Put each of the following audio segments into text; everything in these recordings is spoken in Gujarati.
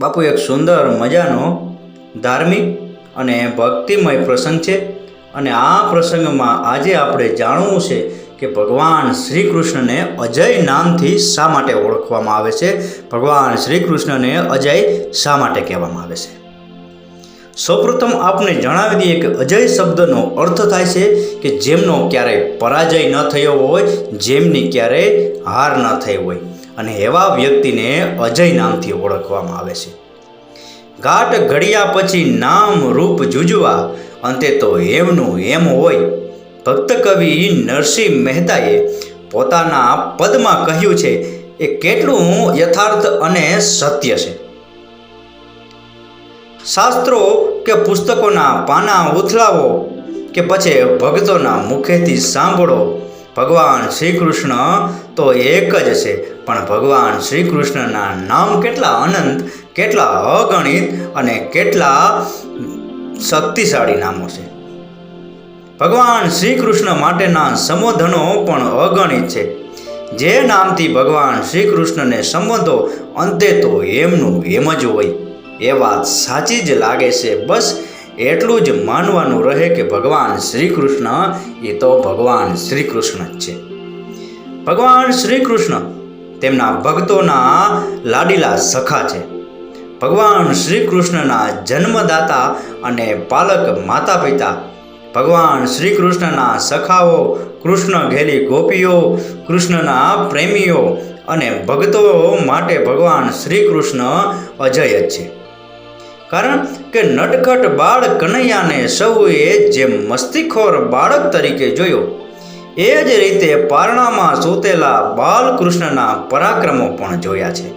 બાપુ, એક સુંદર મજાનો ધાર્મિક અને ભક્તિમય પ્રસંગ છે અને આ પ્રસંગમાં આજે આપણે જાણવું છે કે ભગવાન શ્રી કૃષ્ણને અજય નામથી શા માટે ઓળખવામાં આવે છે? ભગવાન શ્રી કૃષ્ણને અજય શા માટે કહેવામાં આવે છે? સૌપ્રથમ આપને જણાવી દઈએ કે અજય શબ્દનો અર્થ થાય છે કે જેમનો ક્યારેય પરાજય ન થયો હોય, જેમની ક્યારેય હાર ન થઈ હોય. અને એવા વ્યક્તિને અજય નામથી ઓળખવામાં આવે છે. ઘાટ ઘડિયા પછી નામ રૂપ જુજવા, અંતે તો એમનું એમ હોય. ભક્ત કવિ નરસિંહ મહેતાએ પોતાના પદમાં કહ્યું છે એ કેટલું યથાર્થ અને સત્ય છે. શાસ્ત્રો કે પુસ્તકોના પાના ઉથલાવો કે પછી ભક્તોના મુખેથી સાંભળો, ભગવાન શ્રી કૃષ્ણ તો એક જ છે. પણ ભગવાન શ્રી કૃષ્ણના નામ કેટલા અનંત, કેટલા અગણિત અને કેટલા શક્તિશાળી નામો છે. ભગવાન શ્રી કૃષ્ણ માટેના સંબોધનો પણ અગણિત છે. જે નામથી ભગવાન શ્રી કૃષ્ણને સંબોધો, અંતે તો એમનું એમ જ હોય. એ વાત સાચી જ લાગે છે. બસ એટલું જ માનવાનું રહે કે ભગવાન શ્રી કૃષ્ણ એ તો ભગવાન શ્રી કૃષ્ણ જ છે. ભગવાન શ્રી કૃષ્ણ તેમના ભક્તોના લાડીલા સખા છે. ભગવાન શ્રી કૃષ્ણના જન્મદાતા અને પાલક માતા પિતા ભગવાન શ્રી કૃષ્ણના સખાઓ, કૃષ્ણ ઘેલી ગોપીઓ, કૃષ્ણના પ્રેમીઓ અને ભક્તો માટે ભગવાન શ્રી કૃષ્ણ અજય જ છે. કારણ કે નટખટ બાળ કનૈયાને સૌએ જેમ મસ્તીખોર બાળક તરીકે જોયો એ જ રીતે પારણામાં સૂતેલા બાલકૃષ્ણના પરાક્રમો પણ જોયા છે.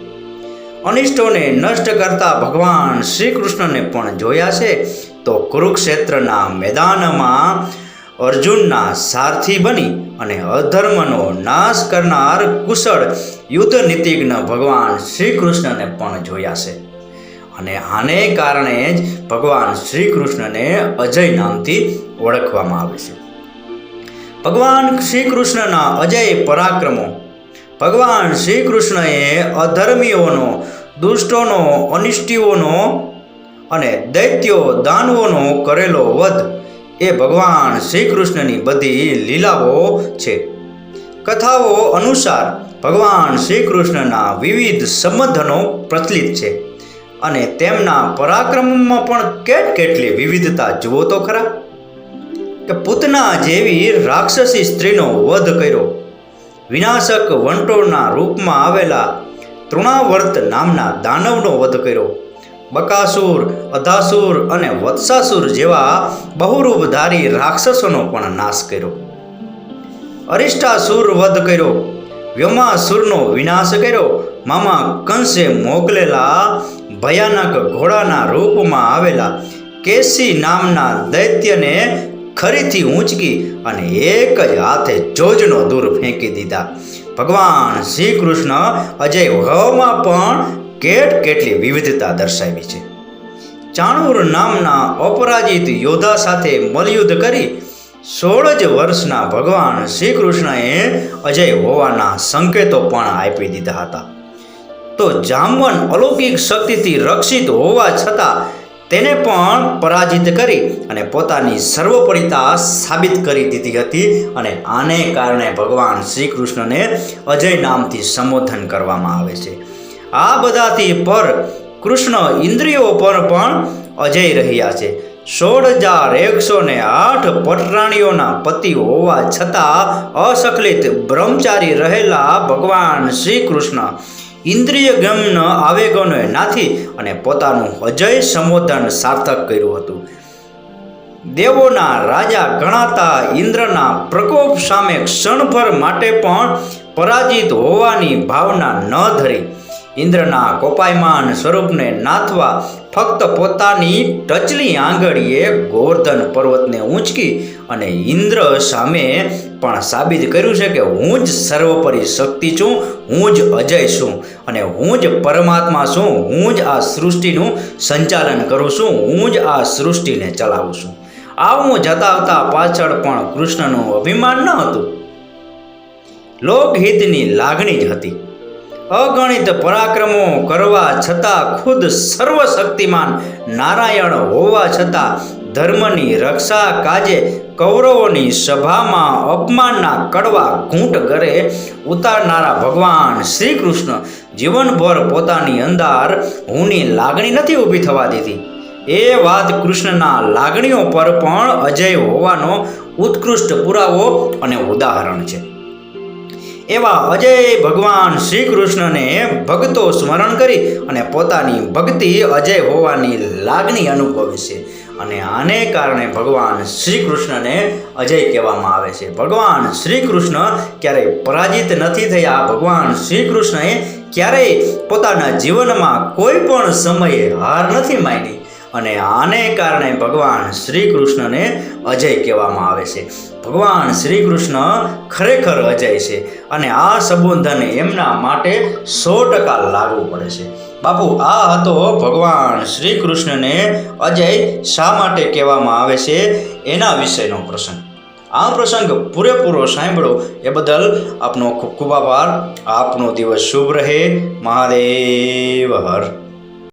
અનિષ્ટોને નષ્ટ કરતા ભગવાન શ્રી કૃષ્ણને પણ જોયા છે, તો કુરુક્ષેત્રના મેદાનમાં અર્જુનના સારથી બની અને અધર્મનો નાશ કરનાર કુશળ યુદ્ધ નીતિજ્ઞ ભગવાન શ્રી કૃષ્ણને પણ જોયા છે. અને આને કારણે જ ભગવાન શ્રી કૃષ્ણને અજય નામથી ઓળખવામાં આવે છે. ભગવાન શ્રી કૃષ્ણના અજય પરાક્રમો. ભગવાન શ્રી કૃષ્ણએ અધર્મીઓનો, દુષ્ટોનો, અનિષ્ટીઓનો અને દૈત્યો દાનવોનો કરેલો વધ એ ભગવાન શ્રી કૃષ્ણની બધી લીલાઓ છે. કથાઓ અનુસાર ભગવાન શ્રી કૃષ્ણના વિવિધ સંબંધનો પ્રચલિત છે અને તેમના પરાક્રમમાં પણ કેટ કેટલી વિવિધતા જુઓ તો ખરા. કે પૂતના જેવી રાક્ષસી સ્ત્રીનો વધ કર્યો. વિનાશક વંટોળના રૂપમાં આવેલા તૃણાવર્ત નામના દાનવનો વધ કર્યો. બકાસુર, અધાસુર અને વત્સાસુર જેવા બહુરૂપધારી રાક્ષસોનો પણ નાશ કર્યો. અરિષ્ટાસુર વધ કર્યો. વ્યોમાસુરનો વિનાશ કર્યો. મામા કંસે મોકલેલા ભયાનક ઘોડાના રૂપમાં આવેલા કેસી નામના દૈત્યને ખરીથી ઊંચકી અને એક જ હાથે જોજનો દૂર ફેંકી દીધા. ભગવાન શ્રી કૃષ્ણ અજય હવામાં પણ કેટ કેટલી વિવિધતા દર્શાવી છે. ચાણુર નામના અપરાજિત યોદ્ધા સાથે મલયુદ્ધ કરી સોળ જ વર્ષના ભગવાન શ્રી કૃષ્ણએ અજય હોવાના સંકેતો પણ આપી દીધા હતા. તો જામવન અલૌકિક શક્તિથી રક્ષિત હોવા છતાં તેને પણ પરાજિત કરી અને પોતાની સર્વોપરિતા સાબિત કરી દીધી હતી અને આને કારણે ભગવાન શ્રી કૃષ્ણને અજય નામથી સંબોધન કરવામાં આવે છે. આ બધાથી પર કૃષ્ણ ઇન્દ્રિયો પર પણ અજય રહ્યા છે. સોળ હજાર એકસો ને આઠ પટરાણીઓના પતિ હોવા છતાં અસકલિત બ્રહ્મચારી રહેલા ભગવાન શ્રી કૃષ્ણ ઇન્દ્રિય ગમન આવેગોને નાથી અને પોતાનું અજય સંબોધન સાર્થક કર્યું હતું. દેવોના રાજા ગણાતા ઇન્દ્રના પ્રકોપ સામે ક્ષણભર માટે પણ પરાજિત હોવાની ભાવના ન ધરી. ઇન્દ્રના કોપાયમાન સ્વરૂપને નાથવા ફક્ત પોતાની ટચલી આંગળીએ ગોવર્ધન પર્વતને ઊંચકી અને ઇન્દ્ર સામે પણ સાબિત કર્યું છે કે હું જ સર્વોપરી શક્તિ છું, હું જ અજય છું અને હું જ પરમાત્મા છું, હું જ આ સૃષ્ટિનું સંચાલન કરું છું, હું જ આ સૃષ્ટિને ચલાવું છું. આવું જતાવતા પાછળ પણ કૃષ્ણનું અભિમાન ન હતું. લોકહિતની લાગણી જ હતી. અગણિત પરાક્રમો કરવા છતાં ખુદ સર્વશક્તિમાન નારાયણ હોવા છતાં ધર્મની રક્ષા કાજે કૌરવોની સભામાં અપમાનના કડવા ઘૂંટ ઘરે ઉતારનારા ભગવાન શ્રી કૃષ્ણ જીવનભર પોતાની અંદર હુંની લાગણી નથી ઊભી થવા દીધી. એ વાત કૃષ્ણના લાગણીઓ પર પણ અજય હોવાનો ઉત્કૃષ્ટ પુરાવો અને ઉદાહરણ છે. એવા અજય ભગવાન શ્રી કૃષ્ણને ભક્તો સ્મરણ કરી અને પોતાની ભક્તિ અજય હોવાની લાગણી અનુભવે છે. અને આને કારણે ભગવાન શ્રી કૃષ્ણને અજય કહેવામાં આવે છે. ભગવાન શ્રી કૃષ્ણ ક્યારેય પરાજિત નથી થયા. ભગવાન શ્રી કૃષ્ણએ ક્યારેય પોતાના જીવનમાં કોઈ પણ સમયે હાર નથી માની. અને આને કારણે ભગવાન શ્રી કૃષ્ણને અજય કહેવામાં આવે છે. ભગવાન શ્રી કૃષ્ણ ખરેખર અજય છે અને આ સંબોધન એમના માટે સો ટકા લાગુ પડે છે. બાપુ, આ હતો ભગવાન શ્રી કૃષ્ણને અજય શા માટે કહેવામાં આવે છે? એના વિષયનો પ્રસંગ. આ પ્રસંગ પૂરેપૂરો સાંભળો. એ બદલ આપનો ખૂબ ખૂબ આભાર. આપનો દિવસ શુભ રહે. મહાદેવ હર.